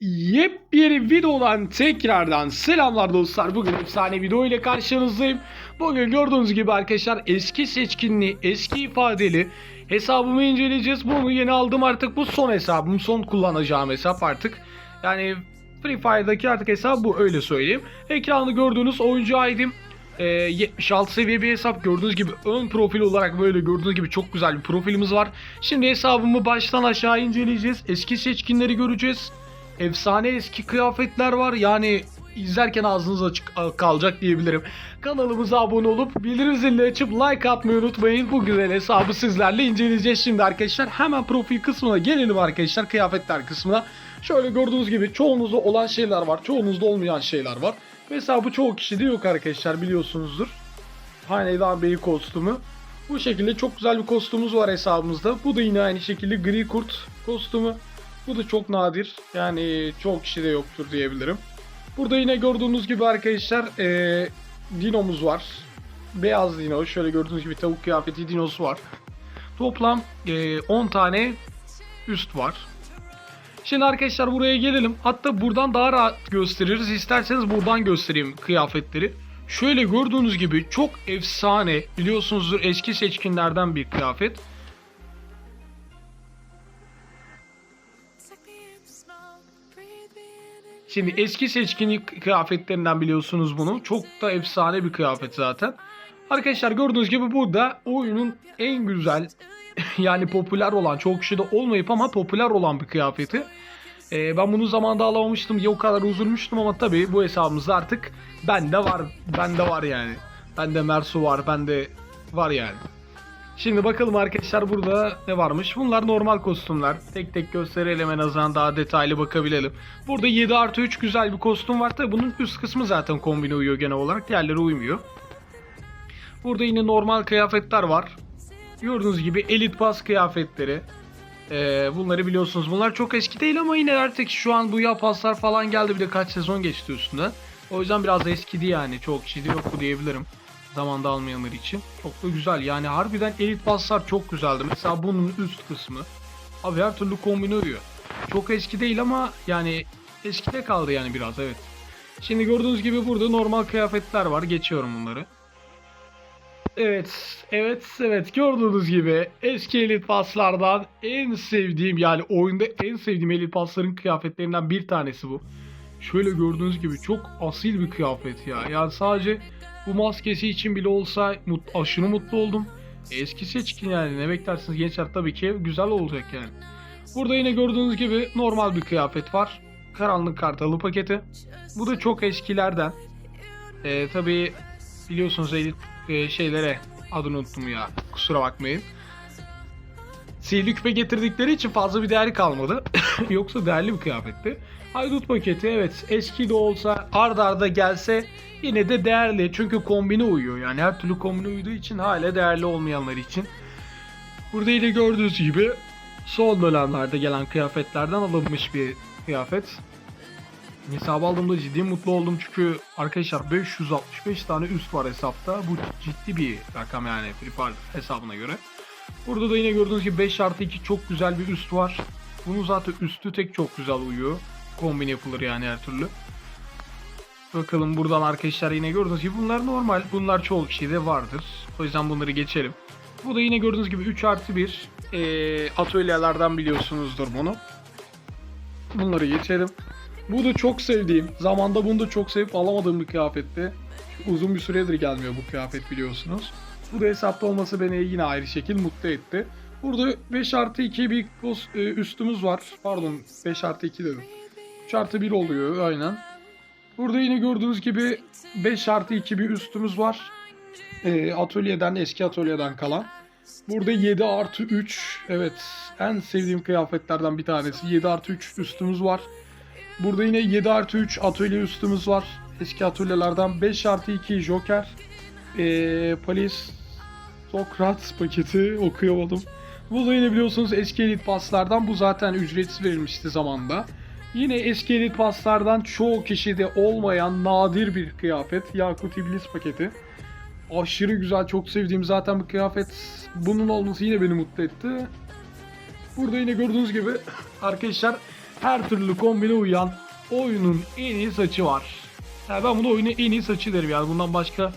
Yepyeni videodan tekrardan selamlar dostlar. Bugün efsane video ile karşınızdayım. Bugün gördüğünüz gibi arkadaşlar eski seçkinli, eski ifadeli hesabımı inceleyeceğiz. Bunu yeni aldım artık. Bu son hesabım. Son kullanacağım hesap artık. Yani Free Fire'daki artık hesap bu öyle söyleyeyim. Ekranda gördüğünüz oyuncu ID'm. Ee, 76 seviye bir hesap gördüğünüz gibi ön profil olarak böyle gördüğünüz gibi çok güzel bir profilimiz var. Şimdi hesabımı baştan aşağı inceleyeceğiz. Eski seçkinleri göreceğiz efsane eski kıyafetler var. Yani izlerken ağzınız açık kalacak diyebilirim. Kanalımıza abone olup bildirim zilini açıp like atmayı unutmayın. Bu güzel hesabı sizlerle inceleyeceğiz şimdi arkadaşlar. Hemen profil kısmına gelelim arkadaşlar. Kıyafetler kısmına. Şöyle gördüğünüz gibi çoğunuzda olan şeyler var. Çoğunuzda olmayan şeyler var. Mesela bu çoğu kişide yok arkadaşlar biliyorsunuzdur. Hanedan Bey kostümü. Bu şekilde çok güzel bir kostümümüz var hesabımızda. Bu da yine aynı şekilde gri kurt kostümü. Bu da çok nadir. Yani çok kişide yoktur diyebilirim. Burada yine gördüğünüz gibi arkadaşlar eee dinomuz var. Beyaz dino. Şöyle gördüğünüz gibi tavuk kıyafeti dinosu var. Toplam eee, 10 tane üst var. Şimdi arkadaşlar buraya gelelim. Hatta buradan daha rahat gösteririz. İsterseniz buradan göstereyim kıyafetleri. Şöyle gördüğünüz gibi çok efsane biliyorsunuzdur eski seçkinlerden bir kıyafet. Şimdi eski seçkinlik kıyafetlerinden biliyorsunuz bunu. Çok da efsane bir kıyafet zaten. Arkadaşlar gördüğünüz gibi burada oyunun en güzel yani popüler olan çok kişide olmayıp ama popüler olan bir kıyafeti. Ee, ben bunu zamanda alamamıştım diye o kadar üzülmüştüm ama tabii bu hesabımızda artık bende var. Bende var yani. Bende Mersu var. Bende var yani. Şimdi bakalım arkadaşlar burada ne varmış. Bunlar normal kostümler. Tek tek gösterelim en azından daha detaylı bakabilelim. Burada 7 artı 3 güzel bir kostüm var. Tabi bunun üst kısmı zaten kombine uyuyor genel olarak. Diğerleri uymuyor. Burada yine normal kıyafetler var. Gördüğünüz gibi Elite Pass kıyafetleri. Ee, bunları biliyorsunuz. Bunlar çok eski değil ama yine artık şu an bu yapaslar falan geldi. Bir de kaç sezon geçti üstünden. O yüzden biraz eskidi yani. Çok kişide yok bu diyebilirim zamanda almayanlar için. Çok da güzel. Yani harbiden elit paslar çok güzeldi. Mesela bunun üst kısmı. Abi her türlü kombine uyuyor. Çok eski değil ama yani eskide kaldı yani biraz evet. Şimdi gördüğünüz gibi burada normal kıyafetler var. Geçiyorum bunları. Evet, evet, evet. Gördüğünüz gibi eski elit paslardan en sevdiğim yani oyunda en sevdiğim elit pasların kıyafetlerinden bir tanesi bu. Şöyle gördüğünüz gibi çok asil bir kıyafet ya. Yani sadece bu maskesi için bile olsa mut, aşırı mutlu oldum. Eski seçkin yani ne beklersiniz gençler tabii ki güzel olacak yani. Burada yine gördüğünüz gibi normal bir kıyafet var. Karanlık kartalı paketi. Bu da çok eskilerden. Ee, tabii biliyorsunuz elit e, şeylere adını unuttum ya. Kusura bakmayın. Sihirli küpe getirdikleri için fazla bir değeri kalmadı. Yoksa değerli bir kıyafetti. Haydut paketi evet eski de olsa ard arda gelse yine de değerli. Çünkü kombine uyuyor. Yani her türlü kombine uyduğu için hala değerli olmayanlar için. Burada yine gördüğünüz gibi son dönemlerde gelen kıyafetlerden alınmış bir kıyafet. Hesabı aldığımda ciddi mutlu oldum çünkü arkadaşlar 565 tane üst var hesapta. Bu ciddi bir rakam yani Free Fire hesabına göre. Burada da yine gördüğünüz gibi 5 artı 2 çok güzel bir üst var. Bunun zaten üstü tek çok güzel uyuyor. Kombin yapılır yani her türlü. Bakalım buradan arkadaşlar yine gördüğünüz gibi bunlar normal. Bunlar çoğu kişide vardır. O yüzden bunları geçelim. Bu da yine gördüğünüz gibi 3 artı 1 e, atölyelerden biliyorsunuzdur bunu. Bunları geçelim. Bu da çok sevdiğim. Zamanda bunu da çok sevip alamadığım bir kıyafetti. Uzun bir süredir gelmiyor bu kıyafet biliyorsunuz. Bu da hesapta olması beni yine ayrı şekil mutlu etti. Burada 5 artı 2 bir kos- e, üstümüz var. Pardon 5 artı 2 dedim. 3 artı 1 oluyor aynen. Burada yine gördüğünüz gibi 5 artı 2 bir üstümüz var. E, atölyeden eski atölyeden kalan. Burada 7 artı 3 evet en sevdiğim kıyafetlerden bir tanesi. 7 artı 3 üstümüz var. Burada yine 7 artı 3 atölye üstümüz var. Eski atölyelerden 5 artı 2 Joker. Ee, Palis Sokrates paketi okuyamadım. Bu da yine biliyorsunuz eski elit paslardan. Bu zaten ücretsiz verilmişti zamanda. Yine eski elit paslardan çoğu kişide olmayan nadir bir kıyafet. Yakut İblis paketi. Aşırı güzel, çok sevdiğim zaten bir kıyafet. Bunun olması yine beni mutlu etti. Burada yine gördüğünüz gibi arkadaşlar her türlü kombine uyan oyunun en iyi saçı var. Yani ben bunu oyunun en iyi saçı derim yani bundan başka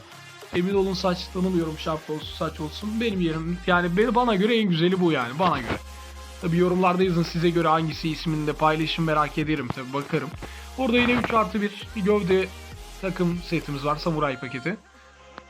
emin olun saç tanımıyorum şapka olsun saç olsun benim yerim yani bana göre en güzeli bu yani bana göre. Tabi yorumlarda yazın size göre hangisi ismini de paylaşın merak ederim tabi bakarım. Burada yine 3 artı 1 bir gövde takım setimiz var samuray paketi.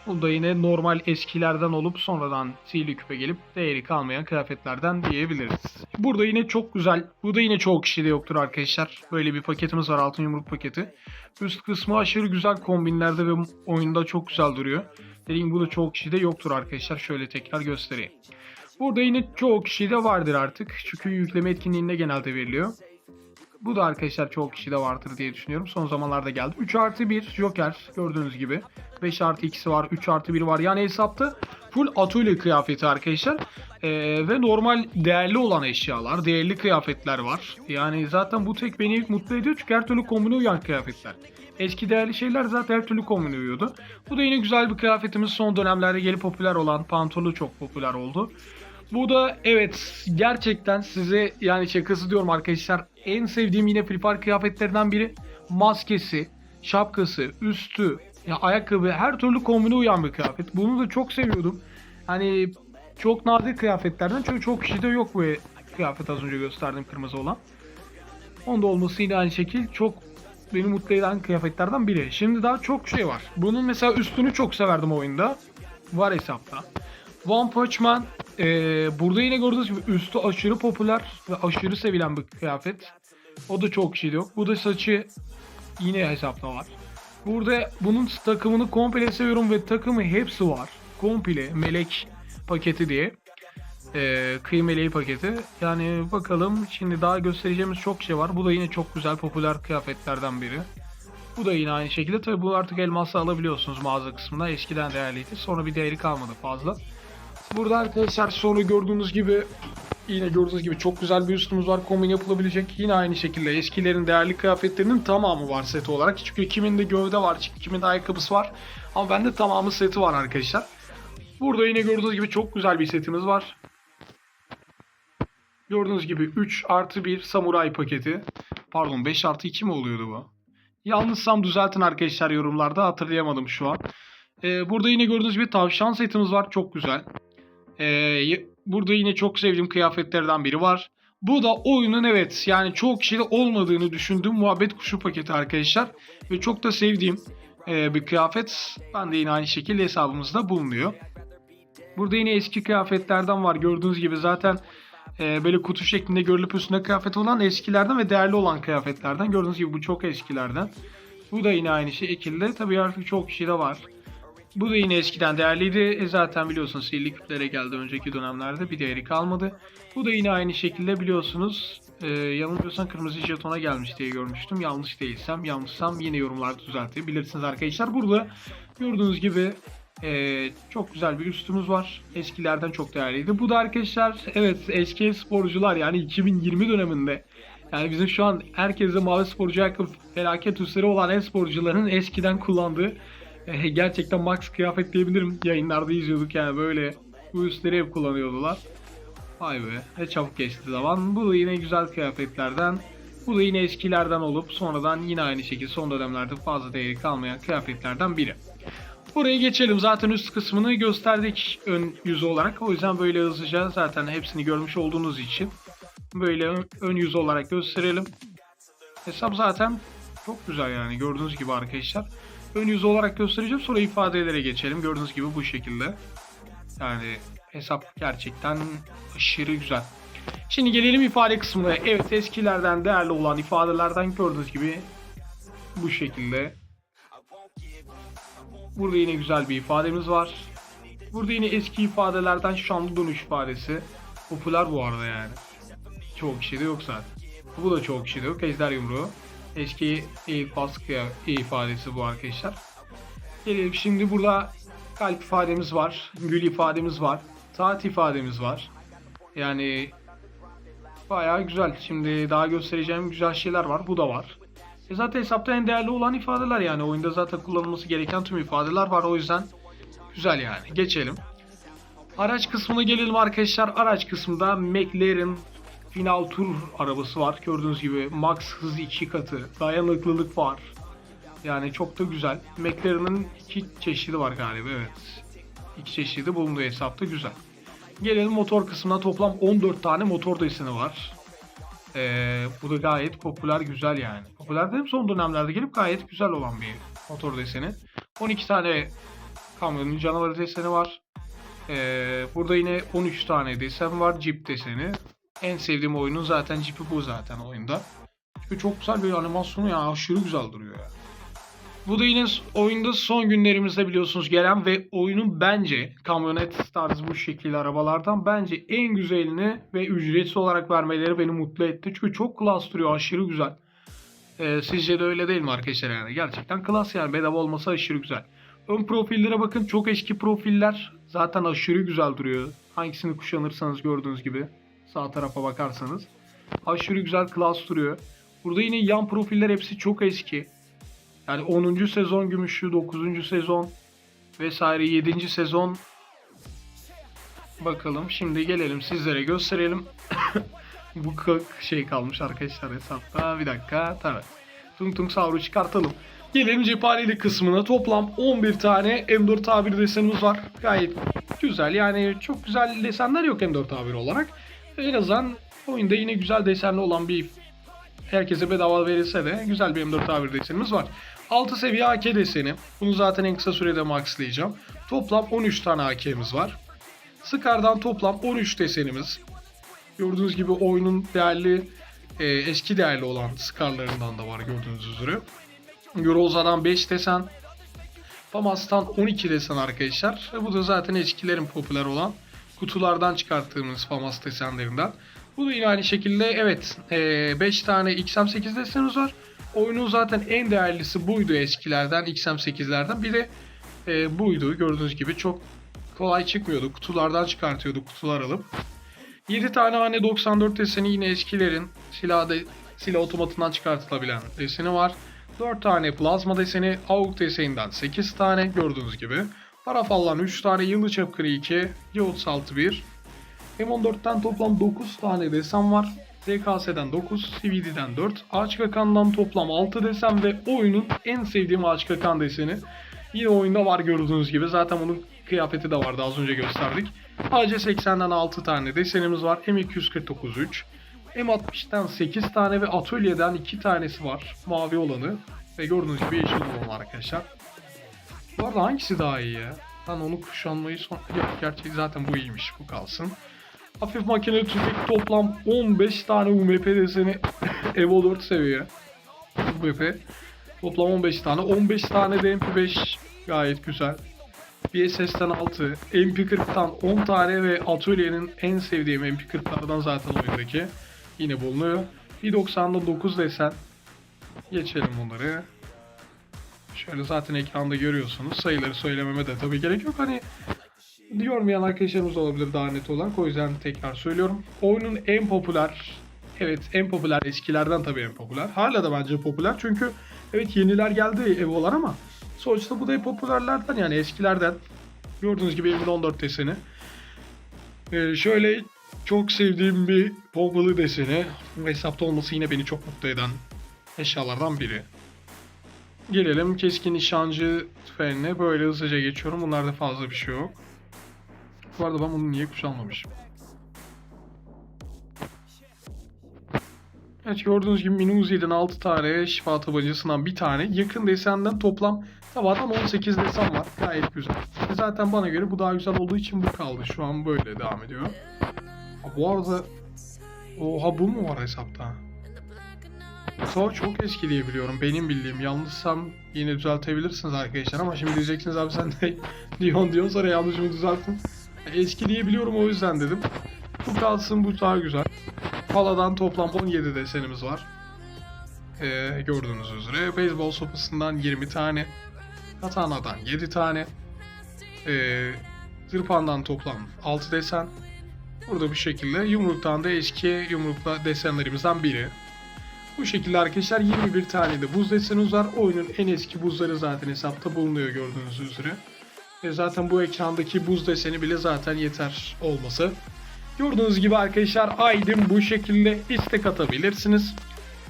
Bu da yine normal eskilerden olup sonradan sihirli küpe gelip değeri kalmayan kıyafetlerden diyebiliriz. Burada yine çok güzel, bu da yine çoğu kişide yoktur arkadaşlar. Böyle bir paketimiz var altın yumruk paketi. Üst kısmı aşırı güzel kombinlerde ve oyunda çok güzel duruyor. Dediğim bu da çoğu kişide yoktur arkadaşlar. Şöyle tekrar göstereyim. Burada yine çoğu kişide vardır artık. Çünkü yükleme etkinliğinde genelde veriliyor. Bu da arkadaşlar çoğu kişide vardır diye düşünüyorum. Son zamanlarda geldi. 3 artı 1 Joker gördüğünüz gibi. 5 artı 2'si var. 3 artı 1 var. Yani hesapta full atölye kıyafeti arkadaşlar. Ee, ve normal değerli olan eşyalar. Değerli kıyafetler var. Yani zaten bu tek beni mutlu ediyor. Çünkü her türlü kombine uyan kıyafetler. Eski değerli şeyler zaten her türlü kombine uyuyordu. Bu da yine güzel bir kıyafetimiz. Son dönemlerde gelip popüler olan pantolonu çok popüler oldu. Bu da evet gerçekten size yani şakası diyorum arkadaşlar en sevdiğim yine Free Fire kıyafetlerinden biri maskesi, şapkası, üstü, ya ayakkabı her türlü kombine uyan bir kıyafet. Bunu da çok seviyordum. Hani çok nadir kıyafetlerden çünkü çok kişide yok bu kıyafet az önce gösterdiğim kırmızı olan. Onda olması yine aynı şekil çok beni mutlu eden kıyafetlerden biri. Şimdi daha çok şey var. Bunun mesela üstünü çok severdim oyunda. Var hesapta. One Punch Man e, burada yine gördüğünüz gibi üstü aşırı popüler ve aşırı sevilen bir kıyafet. O da çok kişide yok. Bu da saçı yine hesapta var. Burada bunun takımını komple seviyorum ve takımı hepsi var. Komple melek paketi diye. E, kıyı meleği paketi. Yani bakalım şimdi daha göstereceğimiz çok şey var. Bu da yine çok güzel popüler kıyafetlerden biri. Bu da yine aynı şekilde. Tabi bu artık elmasla alabiliyorsunuz mağaza kısmında. Eskiden değerliydi. Sonra bir değeri kalmadı fazla. Burada arkadaşlar sonra gördüğünüz gibi yine gördüğünüz gibi çok güzel bir üstümüz var. Kombin yapılabilecek. Yine aynı şekilde eskilerin değerli kıyafetlerinin tamamı var set olarak. Çünkü kiminde gövde var, kiminde ayakkabısı var. Ama bende tamamı seti var arkadaşlar. Burada yine gördüğünüz gibi çok güzel bir setimiz var. Gördüğünüz gibi 3 artı 1 samuray paketi. Pardon 5 artı 2 mi oluyordu bu? Yanlışsam düzeltin arkadaşlar yorumlarda hatırlayamadım şu an. Ee, burada yine gördüğünüz gibi tavşan setimiz var. Çok güzel. Ee, burada yine çok sevdiğim kıyafetlerden biri var. Bu da oyunun evet yani çok kişide olmadığını düşündüğüm muhabbet kuşu paketi arkadaşlar. Ve çok da sevdiğim e, bir kıyafet. Ben de yine aynı şekilde hesabımızda bulunuyor. Burada yine eski kıyafetlerden var. Gördüğünüz gibi zaten e, böyle kutu şeklinde görülüp üstünde kıyafet olan eskilerden ve değerli olan kıyafetlerden. Gördüğünüz gibi bu çok eskilerden. Bu da yine aynı şekilde. Tabii artık çok kişi de var. Bu da yine eskiden değerliydi. E zaten biliyorsunuz sihirli küplere geldi önceki dönemlerde bir değeri kalmadı. Bu da yine aynı şekilde biliyorsunuz e, yanılmıyorsam kırmızı jetona gelmiş diye görmüştüm. Yanlış değilsem yanlışsam yine yorumlarda düzeltebilirsiniz arkadaşlar. Burada gördüğünüz gibi e, çok güzel bir üstümüz var. Eskilerden çok değerliydi. Bu da arkadaşlar evet eski sporcular yani 2020 döneminde yani bizim şu an herkese mavi sporcu ayakkabı felaket üstleri olan e-sporcuların eskiden kullandığı e, gerçekten max kıyafet diyebilirim. Yayınlarda izliyorduk yani böyle bu üstleri hep kullanıyordular. Vay be ne çabuk geçti zaman. Bu da yine güzel kıyafetlerden. Bu da yine eskilerden olup sonradan yine aynı şekilde son dönemlerde fazla değeri kalmayan kıyafetlerden biri. Buraya geçelim. Zaten üst kısmını gösterdik ön yüzü olarak. O yüzden böyle hızlıca zaten hepsini görmüş olduğunuz için böyle ön, yüzü olarak gösterelim. Hesap zaten çok güzel yani gördüğünüz gibi arkadaşlar. Ön yüzü olarak göstereceğim sonra ifadelere geçelim. Gördüğünüz gibi bu şekilde. Yani hesap gerçekten aşırı güzel. Şimdi gelelim ifade kısmına. Evet eskilerden değerli olan ifadelerden gördüğünüz gibi bu şekilde. Burada yine güzel bir ifademiz var. Burada yine eski ifadelerden şanlı dönüş ifadesi. Popüler bu arada yani. Çoğu kişide yok zaten. Bu da çoğu kişide yok. Ejder yumruğu. Eski eğil baskı ifadesi bu arkadaşlar. Gelelim şimdi burada kalp ifademiz var. Gül ifademiz var. Saat ifademiz var. Yani bayağı güzel. Şimdi daha göstereceğim güzel şeyler var. Bu da var. E zaten hesapta en değerli olan ifadeler yani. Oyunda zaten kullanılması gereken tüm ifadeler var. O yüzden güzel yani. Geçelim. Araç kısmına gelelim arkadaşlar. Araç kısmında McLaren final tur arabası var. Gördüğünüz gibi max hız iki katı. Dayanıklılık var. Yani çok da güzel. McLaren'ın iki çeşidi var galiba evet. İki çeşidi bulunduğu hesapta güzel. Gelelim motor kısmına toplam 14 tane motor deseni var. Ee, bu da gayet popüler güzel yani. Popüler dedim son dönemlerde gelip gayet güzel olan bir motor deseni. 12 tane kamyonun canavarı deseni var. Ee, burada yine 13 tane desen var Jeep deseni. En sevdiğim oyunun zaten Jeep'i bu zaten oyunda. Çünkü çok güzel bir animasyonu ya aşırı güzel duruyor ya. Bu da yine oyunda son günlerimizde biliyorsunuz gelen ve oyunun bence kamyonet tarzı bu şekilde arabalardan bence en güzelini ve ücretsiz olarak vermeleri beni mutlu etti. Çünkü çok klas duruyor aşırı güzel. Ee, sizce de öyle değil mi arkadaşlar yani? Gerçekten klas yani bedava olması aşırı güzel. Ön profillere bakın çok eski profiller zaten aşırı güzel duruyor. Hangisini kuşanırsanız gördüğünüz gibi sağ tarafa bakarsanız. Aşırı güzel klas duruyor. Burada yine yan profiller hepsi çok eski. Yani 10. sezon gümüşü, 9. sezon vesaire 7. sezon bakalım. Şimdi gelelim sizlere gösterelim. Bu şey kalmış arkadaşlar hesapta. Bir dakika. Tabii. Tung tung savru çıkartalım. Gelelim cephaneli kısmına. Toplam 11 tane M4 A1 desenimiz var. Gayet güzel. Yani çok güzel desenler yok M4 A1 olarak. En azından oyunda yine güzel desenli olan bir herkese bedava verilse de güzel bir M4 A1 desenimiz var. 6 seviye AK deseni. Bunu zaten en kısa sürede maxlayacağım. Toplam 13 tane AK'miz var. Scar'dan toplam 13 desenimiz. Gördüğünüz gibi oyunun değerli, e, eski değerli olan Scar'larından da var gördüğünüz üzere. Euroza'dan 5 desen. Famas'tan 12 desen arkadaşlar. Bu da zaten eskilerin popüler olan kutulardan çıkarttığımız Famas desenlerinden. Bu da yine aynı şekilde evet 5 tane XM8 desenimiz var. Oyunun zaten en değerlisi buydu eskilerden XM8'lerden. Bir de e, buydu gördüğünüz gibi çok kolay çıkmıyordu. Kutulardan çıkartıyorduk kutular alıp. 7 tane hane 94 deseni yine eskilerin silah, de, silah otomatından çıkartılabilen deseni var. 4 tane plazma deseni, AUG deseninden 8 tane gördüğünüz gibi. Parafallan 3 tane, Yıldız Çapkırı 2, G36 1. M14'ten toplam 9 tane desen var. DKS'den 9, CVD'den 4, Ağaç toplam 6 desen ve oyunun en sevdiğim Ağaç deseni. Yine oyunda var gördüğünüz gibi. Zaten bunun kıyafeti de vardı az önce gösterdik. AC80'den 6 tane desenimiz var. M249 3. M60'dan 8 tane ve Atölye'den 2 tanesi var. Mavi olanı. Ve gördüğünüz gibi yeşil olanı arkadaşlar. Bu arada hangisi daha iyi ya? Ben onu kuşanmayı son... Yok gerçi zaten bu iyiymiş. Bu kalsın. Hafif makine tüfek toplam 15 tane UMP deseni Evo 4 seviye. UMP. Toplam 15 tane. 15 tane de MP5 gayet güzel. BSS'ten 6, MP40'tan 10 tane ve Atölye'nin en sevdiğim MP40'lardan zaten oyundaki. Yine bulunuyor. 1.90'da 9 desen. Geçelim bunları. Şöyle zaten ekranda görüyorsunuz. Sayıları söylememe de tabii gerek yok. Hani görmeyen arkadaşlarımız olabilir daha net olarak. O yüzden tekrar söylüyorum. Oyunun en popüler, evet en popüler eskilerden tabii en popüler. Hala da bence popüler çünkü evet yeniler geldi Evo'lar ama sonuçta bu da en popülerlerden yani eskilerden. Gördüğünüz gibi 2014 deseni. Ee, şöyle çok sevdiğim bir pompalı deseni. Hesapta olması yine beni çok mutlu eden eşyalardan biri. Gelelim keskin nişancı tüfeğine. Böyle hızlıca geçiyorum. Bunlarda fazla bir şey yok. Bu arada ben bunu niye kuşanmamışım? Evet gördüğünüz gibi Mini Uzi'den 6 tane, şifa tabancasından bir tane. Yakın desenden toplam tabadan 18 desen var. Gayet güzel. E Zaten bana göre bu daha güzel olduğu için bu kaldı. Şu an böyle devam ediyor. Bu arada... Oha bu mu var hesapta? Mustafa çok eski diye biliyorum. Benim bildiğim. Yanlışsam yine düzeltebilirsiniz arkadaşlar ama şimdi diyeceksiniz abi sen de diyorsun diyorsun sonra yanlışımı düzeltin. Eski diye biliyorum o yüzden dedim. Bu kalsın bu daha güzel. Pala'dan toplam 17 desenimiz var. Ee, gördüğünüz üzere. Beyzbol sopasından 20 tane. Katana'dan 7 tane. Ee, Zırpan'dan toplam 6 desen. Burada bu şekilde. Yumruk'tan da eski yumrukla desenlerimizden biri. Bu şekilde arkadaşlar 21 tane de buz desenimiz var. Oyunun en eski buzları zaten hesapta bulunuyor gördüğünüz üzere. E zaten bu ekrandaki buz deseni bile zaten yeter olması. Gördüğünüz gibi arkadaşlar ID'm bu şekilde istek atabilirsiniz.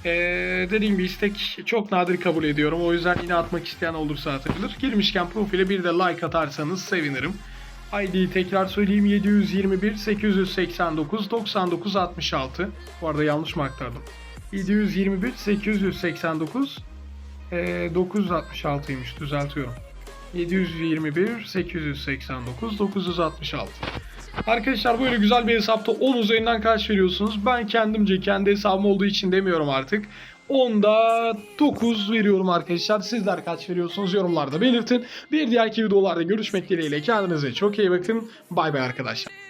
Ee, dediğim gibi istek çok nadir kabul ediyorum. O yüzden yine atmak isteyen olursa atabilir. Girmişken profile bir de like atarsanız sevinirim. ID'yi tekrar söyleyeyim 721 889 99 66. Bu arada yanlış mı aktardım? 721 889 e, 966'ymış düzeltiyorum. 721 889 966. Arkadaşlar böyle güzel bir hesapta 10 üzerinden kaç veriyorsunuz? Ben kendimce kendi hesabım olduğu için demiyorum artık. 10'da 9 veriyorum arkadaşlar. Sizler kaç veriyorsunuz yorumlarda belirtin. Bir diğerki videolarda görüşmek dileğiyle. Kendinize çok iyi bakın. Bay bay arkadaşlar.